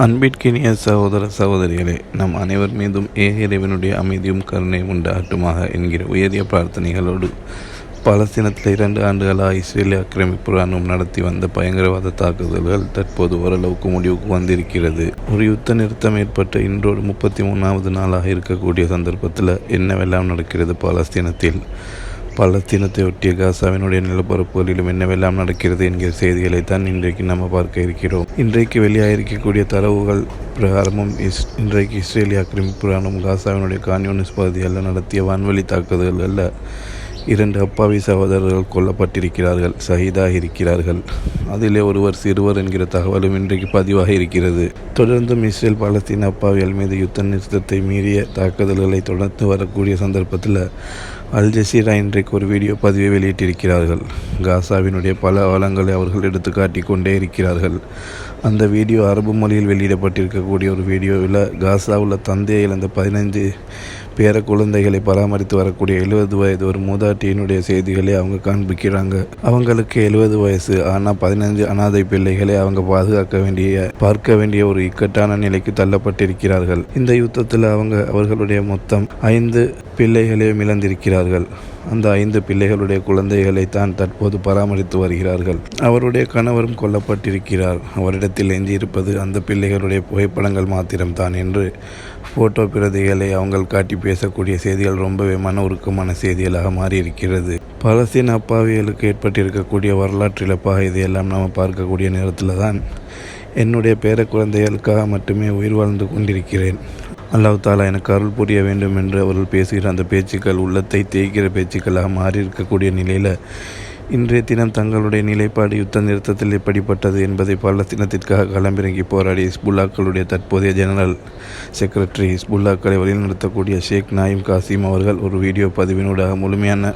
அன்பிற்கினிய சகோதர சகோதரிகளே நம் அனைவர் மீதும் ஏக இறைவனுடைய அமைதியும் கருணையும் உண்டாகட்டுமாக என்கிற உயரிய பிரார்த்தனைகளோடு பாலஸ்தீனத்தில் இரண்டு ஆண்டுகளாக இஸ்ரேலிய ஆக்கிரமிப்பு ராணுவம் நடத்தி வந்த பயங்கரவாத தாக்குதல்கள் தற்போது ஓரளவுக்கு முடிவுக்கு வந்திருக்கிறது. ஒரு யுத்த நிறுத்தம் ஏற்பட்ட இன்றோடு முப்பத்தி மூணாவது நாளாக இருக்கக்கூடிய சந்தர்ப்பத்தில் என்னவெல்லாம் நடக்கிறது பாலஸ்தீனத்தில்? பாலஸ்தீனத்தை ஒட்டிய காசாவினுடைய நிலப்பரப்புகளிலும் என்னவெல்லாம் நடக்கிறது என்கிற செய்திகளை தான் இன்றைக்கு நம்ம பார்க்க இருக்கிறோம். இன்றைக்கு வெளியாகிருக்கக்கூடிய தரவுகள் பிரகாரமும் இஸ் இன்றைக்கு இஸ்ரேலிய ஆக்கிரமிப்புராணும் காசாவினுடைய கான்யூனிஸ் பகுதியில் நடத்திய வான்வழி தாக்குதல்கள் அல்ல இரண்டு அப்பாவி சகோதரர்கள் கொல்லப்பட்டிருக்கிறார்கள் சகிதாக இருக்கிறார்கள் அதிலே ஒருவர் சிறுவர் என்கிற தகவலும் இன்றைக்கு பதிவாக இருக்கிறது. தொடர்ந்தும் இஸ்ரேல் பாலஸ்தீன அப்பாவிகள் மீது யுத்த நிறுத்தத்தை மீறிய தாக்குதல்களை தொடர்ந்து வரக்கூடிய சந்தர்ப்பத்தில் அல் ஜசீரா இன்றைக்கு ஒரு வீடியோ பதிவை வெளியிட்டிருக்கிறார்கள். காசாவினுடைய பல வளங்களை அவர்கள் எடுத்து காட்டிக் கொண்டே இருக்கிறார்கள். அந்த வீடியோ அரபு மொழியில் வெளியிடப்பட்டிருக்கக்கூடிய ஒரு வீடியோவில் காசாவில் உள்ள தந்தையை இழந்த பதினைந்து பேர குழந்தைகளை பராமரித்து வரக்கூடிய எழுபது வயது ஒரு மூதாட்டியினுடைய செய்திகளை அவங்க காண்பிக்கிறாங்க. அவங்களுக்கு எழுபது வயசு. ஆனால் பதினைஞ்சு அனாதை பிள்ளைகளை அவங்க பாதுகாக்க வேண்டிய பார்க்க வேண்டிய ஒரு இக்கட்டான நிலைக்கு தள்ளப்பட்டிருக்கிறார்கள். இந்த யுத்தத்தில் அவங்க அவர்களுடைய மொத்தம் ஐந்து பிள்ளைகளையும் இழந்திருக்கிறார்கள். அந்த ஐந்து பிள்ளைகளுடைய குழந்தைகளை தான் தற்போது பராமரித்து வருகிறார்கள். அவருடைய கணவரும் கொல்லப்பட்டிருக்கிறார். அவரிடத்தில் எஞ்சியிருப்பது அந்த பிள்ளைகளுடைய புகைப்படங்கள் மாத்திரம்தான் என்று ஃபோட்டோ பிரதிகளை அவங்கள் காட்டி பேசக்கூடிய செய்திகள் ரொம்பவே மன உருக்கமான செய்திகளாக மாறியிருக்கிறது. பலசீன அப்பாவிகளுக்கு ஏற்பட்டிருக்கக்கூடிய வரலாற்று இழப்பாக இதையெல்லாம் நாம் பார்க்கக்கூடிய நேரத்தில் தான் என்னுடைய பேர குழந்தைகளுக்காக மட்டுமே உயிர் வாழ்ந்து கொண்டிருக்கிறேன். அல்லாஹ் தாலா எனக்கு அருள் புரிய வேண்டும் என்று அவர்கள் பேசுகிற அந்த பேச்சுக்கள் உள்ளத்தை தேய்க்கிற பேச்சுக்களாக மாறியிருக்கக்கூடிய நிலையில் இன்றைய தினம் தங்களுடைய நிலைப்பாடு யுத்த நிறுத்தத்தில் எப்படிப்பட்டது என்பதை பாலஸ்தீனத்திற்காக களமிறங்கி போராடிய ஹிஸ்புல்லாக்களுடைய தற்போதைய ஜெனரல் செக்ரட்டரி ஹிஸ்புல்லாக்களை வழிநடத்தக்கூடிய ஷேக் நாயிம் காசிம் அவர்கள் ஒரு வீடியோ பதிவினூடாக முழுமையான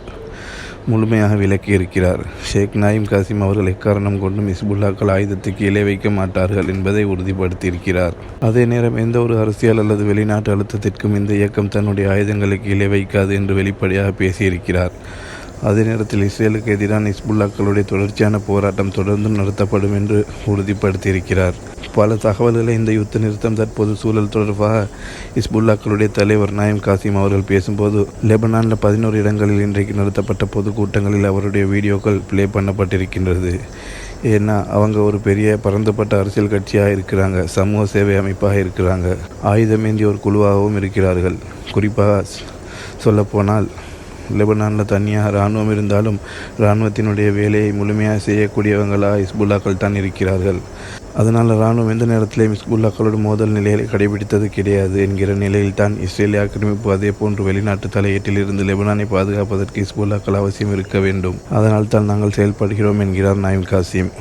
முழுமையாக விளக்கியிருக்கிறார் ஷேக் நாயிம் காசிம் அவர்கள் எக்காரணம் கொண்டும் இஸ்புல்லாக்கள் ஆயுதத்தை கீழே வைக்க மாட்டார்கள் என்பதை உறுதிப்படுத்தியிருக்கிறார். அதே நேரம் எந்த ஒரு அரசியல் அல்லது வெளிநாட்டு அழுத்தத்திற்கும் இந்த இயக்கம் தன்னுடைய ஆயுதங்களை கீழே வைக்காது என்று வெளிப்படையாக பேசியிருக்கிறார். அதே நேரத்தில் இஸ்ரேலுக்கு எதிரான இஸ்புல்லாக்களுடைய தொடர்ச்சியான போராட்டம் தொடர்ந்து நடத்தப்படும் என்று உறுதிப்படுத்தியிருக்கிறார். பல தகவல்களை இந்த யுத்த நிறுத்தம் தற்போது சூழல் தொடர்பாக இஸ்புல்லாக்களுடைய தலைவர் நாயம் காசிம் அவர்கள் பேசும்போது லெபனானில் பதினோரு இடங்களில் இன்றைக்கு நடத்தப்பட்ட பொதுக்கூட்டங்களில் அவருடைய வீடியோக்கள் ப்ளே பண்ணப்பட்டிருக்கின்றது. ஏன்னா அவங்க ஒரு பெரிய பரந்துபட்ட அரசியல் கட்சியாக இருக்கிறாங்க சமூக சேவை அமைப்பாக இருக்கிறாங்க. ஆயுதமேந்திய ஒரு குழுவாகவும் இருக்கிறார்கள். குறிப்பாக சொல்லப்போனால் லெபனானில் தனியாக இராணுவம் இருந்தாலும் இராணுவத்தினுடைய வேலையை முழுமையாக செய்யக்கூடியவங்களாக இஸ்புல்லாக்கள் தான் இருக்கிறார்கள். அதனால் இராணுவம் எந்த நேரத்திலேயும் இஸ்புல்லாக்களோட மோதல் நிலையை கடைபிடித்தது கிடையாது என்கிற நிலையில் தான் இஸ்ரேலிய ஆக்கிரமிப்பு அதே போன்று வெளிநாட்டு தலையீட்டில் இருந்து லெபனானை பாதுகாப்பதற்கு இஸ்புல்லாக்கள் அவசியம் இருக்க வேண்டும். அதனால் தான் நாங்கள் செயல்படுகிறோம் என்கிறார் நாயிம் காசிம்.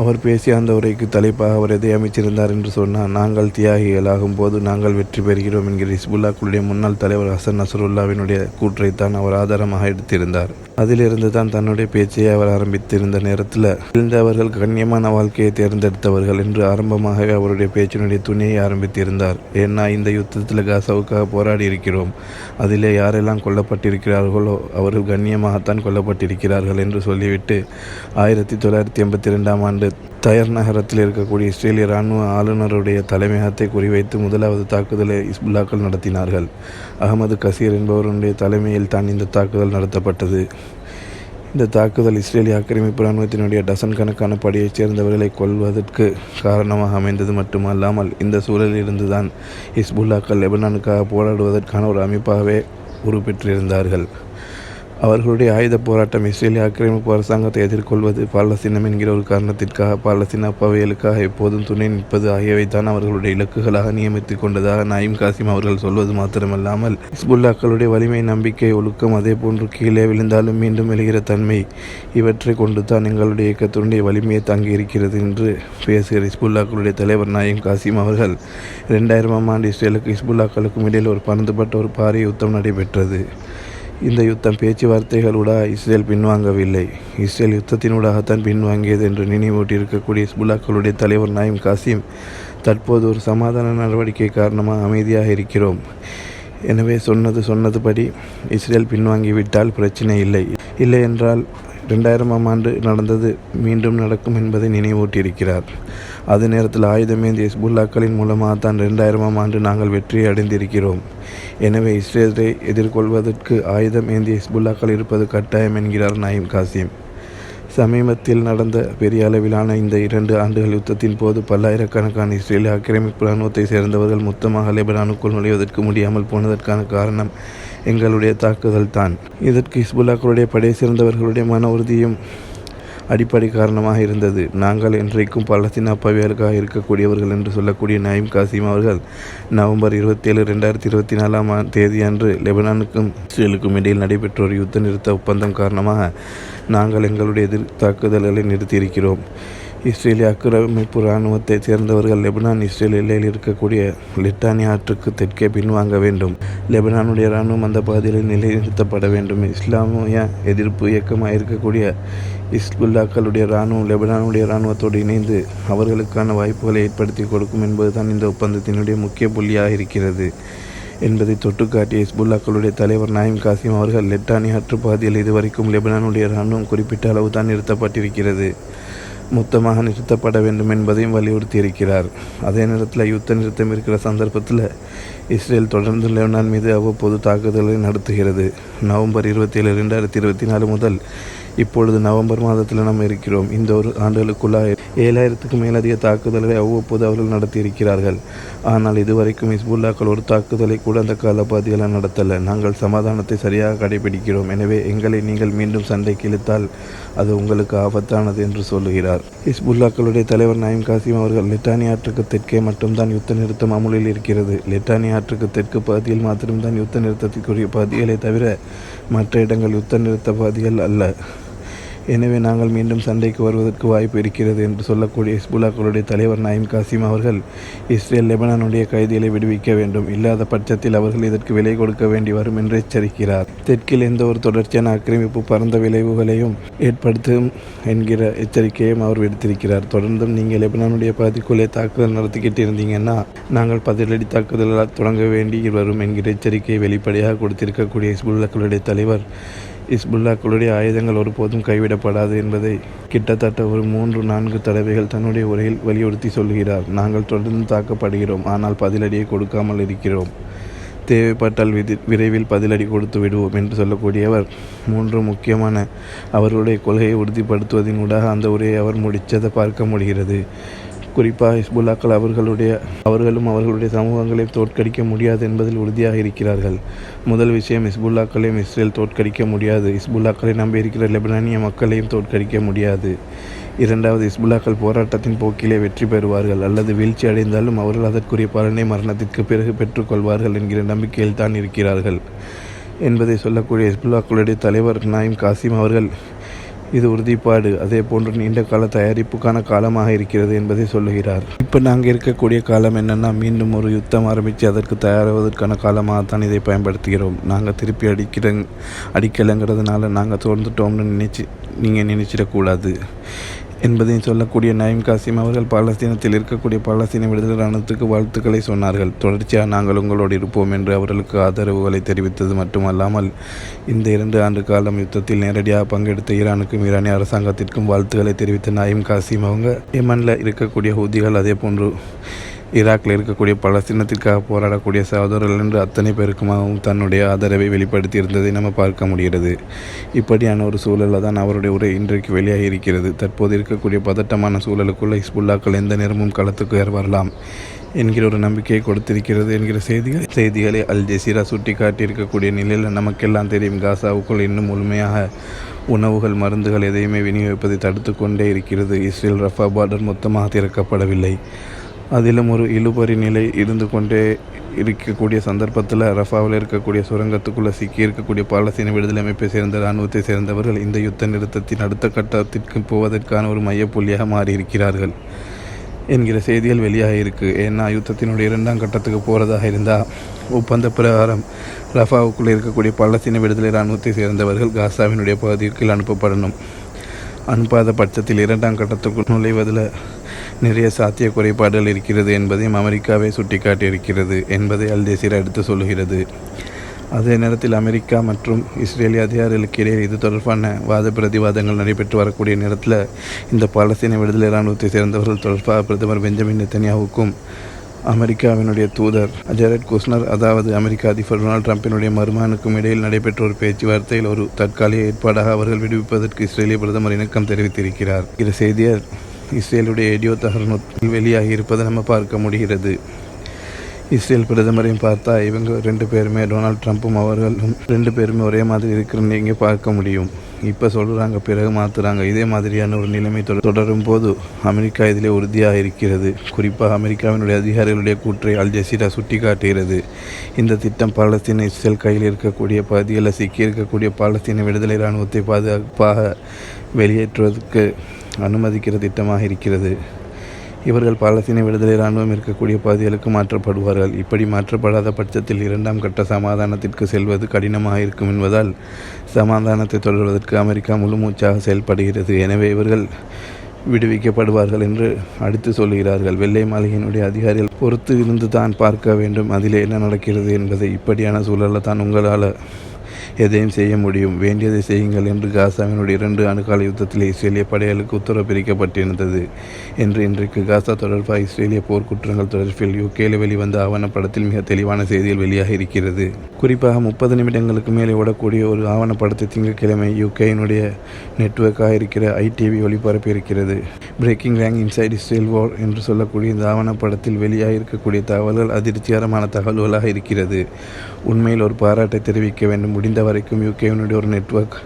அவர் பேசிய அந்த உரைக்கு தலைப்பாக அவர் எதை அமைச்சிருந்தார் என்று சொன்னார். நாங்கள் தியாகிகளாகும் போது நாங்கள் வெற்றி பெறுகிறோம் என்கிற இஸ்புல்லாக்களுடைய முன்னாள் தலைவர் ஹசன் நசருல்லாவினுடைய கூற்றைத்தான் அவர் ஆதாரமாக எடுத்திருந்தார். அதிலிருந்து தான் தன்னுடைய பேச்சை அவர் ஆரம்பித்திருந்த நேரத்தில் இருந்தவர்கள் கண்ணியமான வாழ்க்கையை தேர்ந்தெடுத்தவர்கள் என்று ஆரம்பமாகவே அவருடைய பேச்சினுடைய துணியை ஆரம்பித்திருந்தார். ஏன்னா இந்த யுத்தத்தில் காசாவுக்காக போராடி இருக்கிறோம். அதிலே யாரெல்லாம் கொல்லப்பட்டிருக்கிறார்களோ அவர்கள் கண்ணியமாகத்தான் கொல்லப்பட்டிருக்கிறார்கள் என்று சொல்லிவிட்டு ஆயிரத்தி தொள்ளாயிரத்தி எண்பத்தி ரெண்டாம் ஆண்டு தயர் நகரத்தில் இருக்கக்கூடிய இஸ்ரேலிய இராணுவ ஆளுநருடைய தலைமையகத்தை குறிவைத்து முதலாவது தாக்குதலை இஸ்புல்லாக்கள் நடத்தினார்கள். அகமது கசீர் என்பவருடைய தலைமையில் தான் இந்த தாக்குதல் நடத்தப்பட்டது. இந்த தாக்குதல் இஸ்ரேலிய ஆக்கிரமிப்பு இராணுவத்தினுடைய டசன் கணக்கான படையைச் சேர்ந்தவர்களை கொள்வதற்கு காரணமாக அமைந்தது மட்டுமல்லாமல் இந்த சூழலில் இருந்துதான் இஸ்புல்லாக்கள் லெபனானுக்காக போராடுவதற்கான ஒரு அமைப்பாகவே உருப்பெற்றிருந்தார்கள். அவர்களுடைய ஆயுத போராட்டம் இஸ்ரேலிய ஆக்கிரமிப்பு அரசாங்கத்தை எதிர்கொள்வது பாலஸ்தீனம் என்கிற ஒரு காரணத்திற்காக பாலஸ்தீன அப்பாவியலுக்காக எப்போதும் துணை நிற்பது ஆகியவை தான் அவர்களுடைய இலக்குகளாக நியமித்துக் கொண்டதாக நாயிம் காசிம் அவர்கள் சொல்வது மாத்திரமல்லாமல் இஸ்புல்லாக்களுடைய வலிமை நம்பிக்கை ஒழுக்கம் அதே போன்று கீழே விழுந்தாலும் மீண்டும் எழுகிற தன்மை இவற்றை கொண்டு தான் எங்களுடைய இயக்கத்தினுடைய வலிமையை தங்கியிருக்கிறது என்று பேசுகிற இஸ்புல்லாக்களுடைய தலைவர் நாயிம் காசிம் அவர்கள் இரண்டாயிரமாம் ஆண்டு இஸ்ரேலுக்கு இஸ்புல்லாக்களுக்கும் இடையில் ஒரு பறந்துபட்ட ஒரு பாரிய யுத்தம் நடைபெற்றது. இந்த யுத்தம் பேச்சுவார்த்தைகளூடாக இஸ்ரேல் பின்வாங்கவில்லை. இஸ்ரேல் யுத்தத்தினூடாகத்தான் பின்வாங்கியது என்று நினைவூட்டியிருக்கக்கூடிய ஸ்புல்லாக்களுடைய தலைவர் நாயிம் காசிம் தற்போது ஒரு சமாதான நடவடிக்கை காரணமாக அமைதியாக இருக்கிறோம். எனவே சொன்னது சொன்னதுபடி இஸ்ரேல் பின்வாங்கிவிட்டால் பிரச்சனை இல்லை. இல்லை என்றால் ரெண்டாயிரமாம் ஆண்டு நடந்தது மீண்டும் நடக்கும் என்பதை நினைவூட்டியிருக்கிறார். அதே நேரத்தில் ஆயுதமேந்திய ஹிஸ்புல்லாக்களின் மூலமாக தான் ரெண்டாயிரமாம் ஆண்டு நாங்கள் வெற்றியை அடைந்திருக்கிறோம் எனவே இஸ்ரேலை எதிர்கொள்வதற்கு ஆயுதம் ஏந்திய ஹிஸ்புல்லாக்கள் இருப்பது கட்டாயம் என்கிறார் நாயிம் காசிம். சமீபத்தில் நடந்த பெரிய அளவிலான இந்த இரண்டு ஆண்டுகள் யுத்தத்தின் போது பல்லாயிரக்கணக்கான இஸ்ரேலிய ஆக்கிரமிப்பு இராணுவத்தை சேர்ந்தவர்கள் மொத்தமாக லெபனானுக்குள் நுழைவதற்கு முடியாமல் போனதற்கான காரணம் எங்களுடைய தாக்குதல் தான் இதற்கு ஹிஸ்புல்லாக்களுடைய படை சேர்ந்தவர்களுடைய மன உறுதியும் அடிப்படை காரணமாக இருந்தது. நாங்கள் இன்றைக்கும் பலஸ்தீன அப்பாவியர்களாக இருக்கக்கூடியவர்கள் என்று சொல்லக்கூடிய நயீம் காசிம் அவர்கள் நவம்பர் இருபத்தேழு ரெண்டாயிரத்தி இருபத்தி நாலாம் தேதி அன்று லெபனானுக்கும் இஸ்ரேலுக்கும் இடையில் நடைபெற்ற ஒரு யுத்த நிறுத்த ஒப்பந்தம் காரணமாக நாங்கள் எங்களுடைய எதிர் தாக்குதல்களை நிறுத்தியிருக்கிறோம். இஸ்ரேலிய ஆக்கிரமிப்பு இராணுவத்தை சேர்ந்தவர்கள் லெபனான் இஸ்ரேல் எல்லையில் இருக்கக்கூடிய லிட்டானி ஆற்றுக்கு தெற்கே பின்வாங்க வேண்டும். லெபனானுடைய இராணுவம் அந்த பகுதியில் நிலைநிறுத்தப்பட வேண்டும். இஸ்லாமிய எதிர்ப்பு இயக்கமாக இருக்கக்கூடிய இஸ்புல்லாக்களுடைய இராணுவம் லெபனானுடைய இராணுவத்தோடு இணைந்து அவர்களுக்கான வாய்ப்புகளை ஏற்படுத்தி கொடுக்கும் என்பதுதான் இந்த ஒப்பந்தத்தினுடைய முக்கிய புள்ளியாக இருக்கிறது. என்பதை தொட்டுக்காட்டிய இஸ்புல்லாக்களுடைய தலைவர் நாயிம் காசிம் அவர்கள் லெட்டானி ஆற்று பகுதியில் இதுவரைக்கும் லெபனானுடைய இராணுவம் குறிப்பிட்ட அளவு தான் நிறுத்தப்பட்டிருக்கிறது. மொத்தமாக நிறுத்தப்பட வேண்டும் என்பதையும் வலியுறுத்தியிருக்கிறார். அதே நேரத்தில் யுத்த நிறுத்தம் இருக்கிற சந்தர்ப்பத்தில் இஸ்ரேல் தொடர்ந்து லெபனான் மீது அவ்வப்போது தாக்குதலை நடத்துகிறது. நவம்பர் இருபத்தி ஏழு ரெண்டாயிரத்தி இருபத்தி நாலு முதல் இப்பொழுது நவம்பர் மாதத்தில் நாம் இருக்கிறோம். இந்த ஒரு ஆண்டுகளுக்குள்ளாக ஏழாயிரத்துக்கும் மேலதிக தாக்குதல்களை அவ்வப்போது அவர்கள் நடத்தியிருக்கிறார்கள். ஆனால் இதுவரைக்கும் இஸ்புல்லாக்கள் ஒரு தாக்குதலை கூட அந்த காலப்பகுதியில் நடத்தல. நாங்கள் சமாதானத்தை சரியாக கடைபிடிக்கிறோம். எனவே எங்களை நீங்கள் மீண்டும் சண்டைக்கு இழுத்தால் அது உங்களுக்கு ஆபத்தானது என்று சொல்லுகிறார். இஸ்புல்லாக்களுடைய தலைவர் நாயிம் காசிம் அவர்கள் லெட்டானி ஆற்றுக்கு தெற்கே மட்டும்தான் யுத்த நிறுத்தம் அமுலில் இருக்கிறது. லெட்டானி ஆற்றுக்கு தெற்கு பகுதியில் மாத்திரம்தான் யுத்த நிறுத்தத்திற்குரிய பகுதிகளை தவிர மற்ற இடங்கள் யுத்த நிறுத்த பகுதிகள் அல்ல. எனவே நாங்கள் மீண்டும் சண்டைக்கு வருவதற்கு வாய்ப்பு இருக்கிறது என்று சொல்லக்கூடிய ஹிஸ்புல்லாக்களுடைய தலைவர் நாயிம் காசிம் அவர்கள் இஸ்ரேல் லெபனானுடைய கைதிகளை விடுவிக்க வேண்டும். இல்லாத பட்சத்தில் அவர்கள் இதற்கு விலை கொடுக்க வேண்டி வரும் என்று எச்சரிக்கிறார். தெற்கில் எந்த ஒரு தொடர்ச்சியான ஆக்கிரமிப்பு பரந்த விளைவுகளையும் ஏற்படுத்தும் என்கிற எச்சரிக்கையும் அவர் விடுத்திருக்கிறார். தொடர்ந்தும் நீங்கள் லெபனானுடைய பகுதிக்குள்ளே தாக்குதல் நடத்திக்கிட்டு இருந்தீங்கன்னா நாங்கள் பதிலடி தாக்குதலால் தொடங்க வேண்டி வரும் என்கிற எச்சரிக்கையை வெளிப்படையாக கொடுத்திருக்கக்கூடிய ஹிஸ்புல்லாக்களுடைய தலைவர் இஸ்புல்லாக்களுடைய ஆயுதங்கள் ஒருபோதும் கைவிடப்படாது என்பதை கிட்டத்தட்ட ஒரு மூன்று நான்கு தடவைகள் தன்னுடைய உரையில் வலியுறுத்தி சொல்கிறார் நாங்கள் தொடர்ந்து தாக்கப்படுகிறோம். ஆனால் பதிலடியை கொடுக்காமல் இருக்கிறோம். தேவைப்பட்டால் விதி விரைவில் பதிலடி கொடுத்து விடுவோம் என்று சொல்லக்கூடியவர் மூன்று முக்கியமான அவருடைய கொள்கையை உறுதிப்படுத்துவதன் ஊடாக அந்த உரையை அவர் முடித்ததை பார்க்க முடிகிறது. குறிப்பாக ஹிஸ்புல்லாக்கள் அவர்களுடைய அவர்களும் அவர்களுடைய சமூகங்களையும் தோற்கடிக்க முடியாது என்பதில் உறுதியாக இருக்கிறார்கள். முதல் விஷயம் ஹிஸ்புல்லாக்களையும் இஸ்ரேல் தோற்கடிக்க முடியாது. ஹிஸ்புல்லாக்களை நம்பியிருக்கிற லெபனானிய மக்களையும் தோற்கடிக்க முடியாது. இரண்டாவது இஸ்புல்லாக்கள் போராட்டத்தின் போக்கிலே வெற்றி பெறுவார்கள். அல்லது வீழ்ச்சி அடைந்தாலும் அவர்கள் அதற்குரிய பலனை மரணத்திற்கு பிறகு பெற்றுக்கொள்வார்கள் என்கிற நம்பிக்கையில் தான் இருக்கிறார்கள். என்பதை சொல்லக்கூடிய ஹிஸ்புல்லாக்களுடைய தலைவர் நாயிம் காசிம் அவர்கள் இது உறுதிப்பாடு. அதே போன்று நீண்ட கால தயாரிப்புக்கான காலமாக இருக்கிறது என்பதை சொல்லுகிறார். இப்போ நாங்கள் இருக்கக்கூடிய காலம் என்னென்னா மீண்டும் ஒரு யுத்தம் ஆரம்பித்து அதற்கு தயாராவதற்கான காலமாக தான் இதை பயன்படுத்துகிறோம். நாங்கள் திருப்பி அடிக்கிற அடிக்கலைங்கிறதுனால நாங்கள் தோர்ந்துட்டோம்னு நினைச்சி நீங்கள் நினைச்சிடக்கூடாது. என்பதையும் சொல்லக்கூடிய நயம் காசிம் அவர்கள் பாலஸ்தீனத்தில் இருக்கக்கூடிய பாலஸ்தீன விடுதலை இராணுவத்துக்கு வாழ்த்துக்களை சொன்னார்கள். தொடர்ச்சியாக நாங்கள் உங்களோடு இருப்போம் என்று அவர்களுக்கு ஆதரவுகளை தெரிவித்தது மட்டுமல்லாமல் இந்த இரண்டு ஆண்டு காலம் யுத்தத்தில் நேரடியாக பங்கெடுத்த ஈரானுக்கும் ஈரானிய அரசாங்கத்திற்கும் வாழ்த்துக்களை தெரிவித்த நயம் காசிம் அவங்க எமனில் இருக்கக்கூடிய ஹூதிகள் அதே போன்று ஈராக்கில் இருக்கக்கூடிய பலஸ்தீனத்திற்காக போராடக்கூடிய சகோதரர்கள் என்று அத்தனை பேருக்குமாகவும் தன்னுடைய ஆதரவை வெளிப்படுத்தி இருந்ததை நம்ம பார்க்க முடிகிறது. இப்படியான ஒரு சூழலில் தான் அவருடைய உரை இன்றைக்கு வெளியாகி இருக்கிறது. தற்போது இருக்கக்கூடிய பதட்டமான சூழலுக்குள்ள ஹிஸ்புல்லாக்கள் எந்த நேரமும் களத்துக்கு வரலாம் என்கிற ஒரு நம்பிக்கையை கொடுத்திருக்கிறது என்கிற செய்திகள் செய்திகளை அல் ஜசீரா சுட்டி காட்டியிருக்கக்கூடிய நிலையில் நமக்கெல்லாம் தெரியும். காசாவுக்குள் இன்னும் முழுமையாக உணவுகள் மருந்துகள் எதையுமே விநியோகிப்பதை தடுத்து கொண்டே இருக்கிறது. இஸ்ரேல் ரஃபா பார்டர் மொத்தமாக திறக்கப்படவில்லை. அதிலும் ஒரு இழுபறி நிலை இருந்து கொண்டே இருக்கக்கூடிய சந்தர்ப்பத்தில் ரஃபாவில் இருக்கக்கூடிய சுரங்கத்துக்குள்ளே சிக்கி இருக்கக்கூடிய பாலஸ்தீன விடுதலை அமைப்பை சேர்ந்த இராணுவத்தை சேர்ந்தவர்கள் இந்த யுத்த நிறுத்தத்தின் அடுத்த கட்டத்திற்கு போவதற்கான ஒரு மையப்புள்ளியாக மாறியிருக்கிறார்கள் என்கிற செய்திகள் வெளியாக இருக்குது ஏன்னா யுத்தத்தினுடைய இரண்டாம் கட்டத்துக்கு போகிறதாக இருந்தால் ஒப்பந்த பிரகாரம் ரஃபாவுக்குள்ளே இருக்கக்கூடிய பாலஸ்தீன விடுதலை இராணுவத்தை சேர்ந்தவர்கள் காசாவினுடைய பகுதிக்கு அனுப்பப்படணும். அனுப்பாத பட்சத்தில் இரண்டாம் கட்டத்துக்குள் நுழைவதில் நிறைய சாத்திய குறைபாடுகள் இருக்கிறது என்பதையும் அமெரிக்காவே சுட்டிக்காட்டியிருக்கிறது என்பதை அல் ஜசீரா எடுத்து சொல்லுகிறது. அதே நேரத்தில் அமெரிக்கா மற்றும் இஸ்ரேலிய அதிகாரிகளுக்கு இடையே இது தொடர்பான வாத பிரதிவாதங்கள் நடைபெற்று வரக்கூடிய நேரத்தில் இந்த பாலஸ்தீன விடுதலை இராணுவத்தை சேர்ந்தவர்கள் தொடர்பாக பிரதமர் பெஞ்சமின் நெத்தன்யாவுக்கும் அமெரிக்காவினுடைய தூதர் ஜெரட் குஸ்னர் அதாவது அமெரிக்க அதிபர் டொனால்ட் ட்ரம்பினுடைய மருமகனுக்கும் இடையில் நடைபெற்ற ஒரு பேச்சுவார்த்தையில் ஒரு தற்காலிக ஏற்பாடாக அவர்கள் விடுவிப்பதற்கு இஸ்ரேலிய பிரதமர் இணக்கம் தெரிவித்திருக்கிறார். இரு செய்தியர் இஸ்ரேலுடைய எடியோ தகரணத்தில் வெளியாகி இருப்பதை நம்ம பார்க்க முடிகிறது. இஸ்ரேல் பிரதமரையும் பார்த்தா இவங்க ரெண்டு பேருமே டொனால்ட் ட்ரம்ப்பும் அவர்களும் ரெண்டு பேருமே ஒரே மாதிரி இருக்கிறன்னு இங்கே பார்க்க முடியும். இப்போ சொல்கிறாங்க பிறகு மாற்றுறாங்க இதே மாதிரியான ஒரு நிலைமை தொடரும் போது அமெரிக்கா இதிலே உறுதியாக இருக்கிறது குறிப்பாக அமெரிக்காவினுடைய அதிகாரிகளுடைய கூற்றை அல் ஜசீரா சுட்டி காட்டுகிறது இந்த திட்டம் பாலஸ்தீன இஸ்ரேல் கையில் இருக்கக்கூடிய பகுதிகளில் சிக்கியிருக்கக்கூடிய பாலஸ்தீன விடுதலை இராணுவத்தை பாதுகாப்பாக வெளியேற்றுவதற்கு அனுமதிக்கிற திட்டமாக இருக்கிறது. இவர்கள் பாலஸ்தீன விடுதலை இராணுவம் இருக்கக்கூடிய பகுதிகளுக்கு மாற்றப்படுவார்கள். இப்படி மாற்றப்படாத பட்சத்தில் இரண்டாம் கட்ட சமாதானத்திற்கு செல்வது கடினமாக இருக்கும் என்பதால் சமாதானத்தை தொடர்வதற்கு அமெரிக்கா முழுமூச்சாக செயல்படுகிறது. எனவே இவர்கள் விடுவிக்கப்படுவார்கள் என்று அடுத்து சொல்கிறார்கள் வெள்ளை மாளிகையினுடைய அதிகாரிகள் பொறுத்து இருந்து தான் பார்க்க வேண்டும். அதில் என்ன நடக்கிறது என்பதை இப்படியான சூழலில் தான் உங்களால் எதையும் செய்ய முடியும். வேண்டியதை செய்யுங்கள் என்று காசாவினுடைய இரண்டு அணுகால யுத்தத்தில் இஸ்ரேலிய படைகளுக்கு உத்தரவு பிரிக்கப்பட்டிருந்தது என்று இன்றைக்கு காசா தொடர்பாக இஸ்ரேலிய போர்க்குற்றங்கள் தொடர்பில் யூகேல வெளிவந்த ஆவணப்படத்தில் மிக தெளிவான செய்திகள் வெளியாக இருக்கிறது. குறிப்பாக முப்பது நிமிடங்களுக்கு மேலே ஓடக்கூடிய ஒரு ஆவணப்படத்தை திங்கட்கிழமை யூகேயினுடைய நெட்வொர்க்காக இருக்கிற ஐடிவி ஒளிபரப்பி இருக்கிறது. Breaking rank inside Israel war என்று சொல்லக்கூடிய இந்த ஆவணப்படத்தில் வெளியாக இருக்கக்கூடிய தகவல்கள் அதிர்ச்சிகரமான தகவல்களாக இருக்கிறது. உண்மையில் ஒரு பாராட்டை தெரிவிக்க வேண்டும். முடிந்த வரைக்கும் யூகேவினுடைய ஒரு நெட்வொர்க்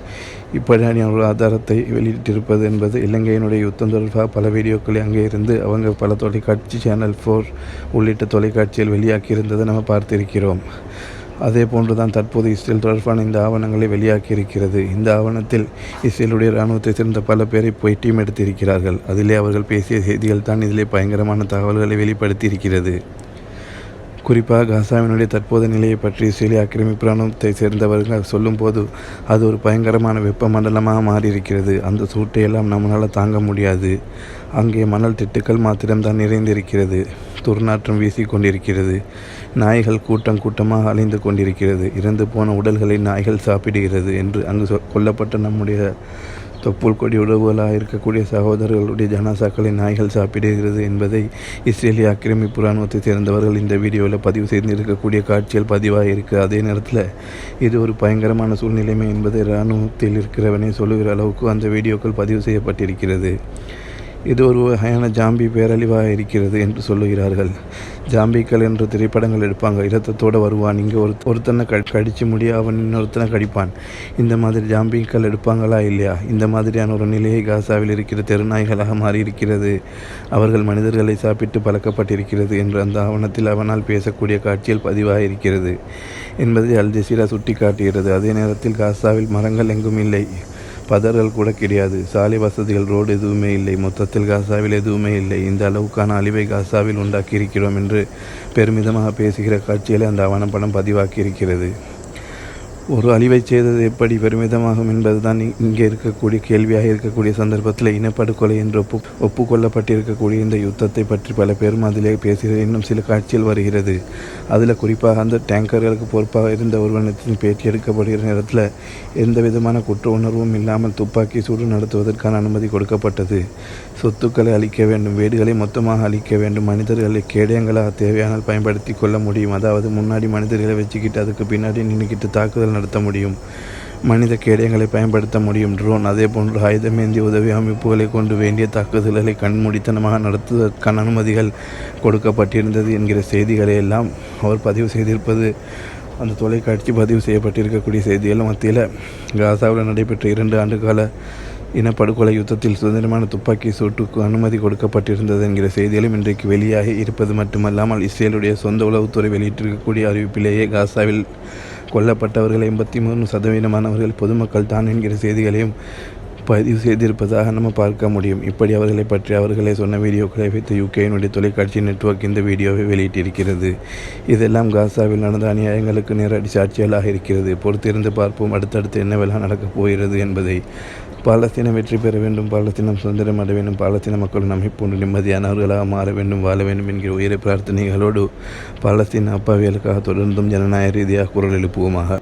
இப்படியான ஒரு ஆதாரத்தை வெளியிட்டிருப்பது என்பது இலங்கையினுடைய யுத்தம் தொடர்பாக பல வீடியோக்களை அங்கே இருந்து அவங்க பல தொலைக்காட்சி சேனல் ஃபோர் உள்ளிட்ட தொலைக்காட்சியில் வெளியாக்கியிருந்ததை நம்ம பார்த்திருக்கிறோம். அதே போன்றுதான் தற்போது இஸ்ரேல் தொடர்பான இந்த ஆவணங்களை வெளியாக்கியிருக்கிறது இந்த ஆவணத்தில் இஸ்ரேலுடைய இராணுவத்தை சேர்ந்த பல பேரை போய் டீம் எடுத்திருக்கிறார்கள். அதிலே அவர்கள் பேசிய செய்திகள் தான் இதிலே பயங்கரமான தகவல்களை வெளிப்படுத்தியிருக்கிறது. குறிப்பாக காசாவினுடைய தற்போதைய நிலையை பற்றி சிலி ஆக்கிரமிப்பு சேர்ந்தவர்கள் சொல்லும்போது அது ஒரு பயங்கரமான வெப்பமண்டலமாக மாறியிருக்கிறது. அந்த சூட்டையெல்லாம் நம்மளால் தாங்க முடியாது. அங்கே மணல் திட்டுக்கள் மாத்திரம்தான் நிறைந்திருக்கிறது. துர்நாற்றம் வீசிக்கொண்டிருக்கிறது நாய்கள் கூட்டம் கூட்டமாக அலைந்து கொண்டிருக்கிறது. இறந்து போன உடல்களை நாய்கள் சாப்பிடுகிறது என்று அங்கு கொல்லப்பட்ட நம்முடைய தொப்புள் கொடி உறவுகளாக இருக்கக்கூடிய சகோதரர்களுடைய ஜனாசாக்களை நாய்கள் சாப்பிடுகிறது என்பதை இஸ்ரேலிய ஆக்கிரமிப்பு இராணுவத்தை சேர்ந்தவர்கள் இந்த வீடியோவில் பதிவு செய்து இருக்கக்கூடிய காட்சிகள் பதிவாக இருக்குது. அதே நேரத்தில் இது ஒரு பயங்கரமான சூழ்நிலைமை என்பதை இராணுவத்தில் இருக்கிறவனே சொல்லுகிற அளவுக்கு அந்த வீடியோக்கள் பதிவு செய்யப்பட்டிருக்கிறது. இது ஒரு வகையான ஜாம்பி பேரழிவாக இருக்கிறது என்று சொல்லுகிறார்கள். ஜாம்பிக்கள் என்று திரைப்படங்கள் எடுப்பாங்க. இரத்தத்தோடு வருவான். இங்கே ஒரு ஒருத்தனை க கடிச்சு முடிய அவன் இன்னொருத்தனை கடிப்பான். இந்த மாதிரி ஜாம்பிக்கள் எடுப்பாங்களா இல்லையா? இந்த மாதிரியான ஒரு நிலையை காசாவில் இருக்கிற தெருநாய்களாக மாறி இருக்கிறது அவர்கள் மனிதர்களை சாப்பிட்டு பழக்கப்பட்டிருக்கிறது என்று அந்த ஆவணத்தில் அவனால் பேசக்கூடிய காட்சியில் பதிவாக இருக்கிறது என்பதை அல் ஜசீரா சுட்டி காட்டுகிறது அதே நேரத்தில் காசாவில் மரங்கள் எங்கும் இல்லை. பதறல் கூட கிடையாது. சாலை வசதிகள் ரோடு எதுவுமே இல்லை. மொத்தத்தில் காசாவில் எதுவுமே இல்லை. இந்த அளவுக்கான அழிவை காசாவில் உண்டாக்கியிருக்கிறோம் என்று பெருமிதமாக பேசுகிற காட்சிகளை அந்த ஆவணப்படம் பதிவாக்கி இருக்கிறது ஒரு அழிவை செய்தது எப்படி பெருமிதமாகும் என்பதுதான் இங்கே இருக்கக்கூடிய கேள்வியாக இருக்கக்கூடிய சந்தர்ப்பத்தில் இனப்படுகொலை என்று ஒப்பு ஒப்புக்கொள்ளப்பட்டிருக்கக்கூடிய இந்த யுத்தத்தை பற்றி பல பேரும் அதிலே பேசுகிறது. இன்னும் சில காட்சிகள் வருகிறது. அதில் குறிப்பாக அந்த டேங்கர்களுக்கு பொறுப்பாக இருந்த ஒருவனத்தின் பேட்டி எடுக்கப்படுகிற நேரத்தில் எந்த விதமான குற்ற உணர்வும் இல்லாமல் துப்பாக்கி சூடு நடத்துவதற்கான அனுமதி கொடுக்கப்பட்டது. சொத்துக்களை அழிக்க வேண்டும் வீடுகளை மொத்தமாக அழிக்க வேண்டும் மனிதர்களை கேடயங்களாக தேவையானால் பயன்படுத்தி கொள்ள முடியும். அதாவது முன்னாடி மனிதர்களை வச்சுக்கிட்டு அதுக்கு பின்னாடி நின்றுக்கிட்டு தாக்குதல் நடத்த முடியும். மனித கேடயங்களை பயன்படுத்த முடியும். ட்ரோன் அதே போன்று ஆயுதமேந்தி உதவி அமைப்புகளை கொண்டு வேண்டிய தாக்குதல்களை கண்மூடித்தனமாக நடத்துவதற்கான அனுமதிகள் கொடுக்கப்பட்டிருந்தது என்கிற செய்திகளை எல்லாம் அவர் பதிவு செய்திருப்பது அந்த தொலைக்காட்சி பதிவு செய்யப்பட்டிருக்கக்கூடிய செய்திகள் மத்தியில் காசாவில் நடைபெற்ற இரண்டு ஆண்டு கால இனப்படுகொலை யுத்தத்தில் சுதந்திரமான துப்பாக்கி சூட்டுக்கு அனுமதி கொடுக்கப்பட்டிருந்தது என்கிற செய்திகளும் இன்றைக்கு வெளியாகி இருப்பது மட்டுமல்லாமல் இஸ்ரேலுடைய சொந்த உளவுத்துறை வெளியிட்டிருக்கக்கூடிய அறிவிப்பிலேயே காசாவில் கொல்லப்பட்டவர்கள் எண்பத்தி மூணு சதவீதமானவர்கள் பொதுமக்கள் தான் என்கிற செய்திகளையும் பதிவு செய்திருப்பதாக நம்ம பார்க்க முடியும். இப்படி அவர்களை பற்றி அவர்களே சொன்ன வீடியோக்களை வைத்து யூகேயினுடைய தொலைக்காட்சி நெட்வொர்க் இந்த வீடியோவை வெளியிட்டிருக்கிறது. இதெல்லாம் காசாவில் நடந்த அநியாயங்களுக்கு நேரடி சாட்சியலாக இருக்கிறது. பொறுத்திருந்து பார்ப்போம். அடுத்தடுத்து என்னவெல்லாம் நடக்கப் போகிறது என்பதை பாலஸ்தீனம் வெற்றி பெற வேண்டும் பாலஸ்தீனம் சுதந்திரம் அடைய வேண்டும் பாலஸ்தீன மக்கள் நம்மை போன்று நிம்மதியானவர்களாக மாற வேண்டும் வாழ வேண்டும் என்கிற உயர பிரார்த்தனைகளோடு பாலஸ்தீன அப்பாவியலுக்காக தொடர்ந்தும் ஜனநாயக ரீதியாக குரல் எழுப்புவோமாக.